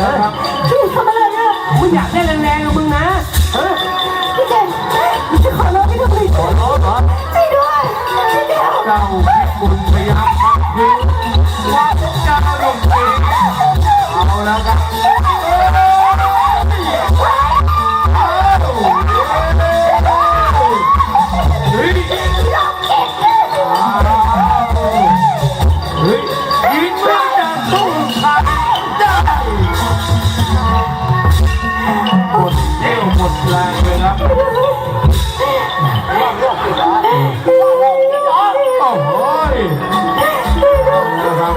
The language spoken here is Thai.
นะครับพี่ทำอะไรเนี่ยมึงอยากได้แรงๆกับมึงนะเออพี่เก่งจะขอร้องพี่ทำไมขอร้องเหรอช่วยด้วยช่วยเดี๋ยวเจ้าคุณพยายามพักพิง ดแรงเลยครับโอ้โหยนะครับ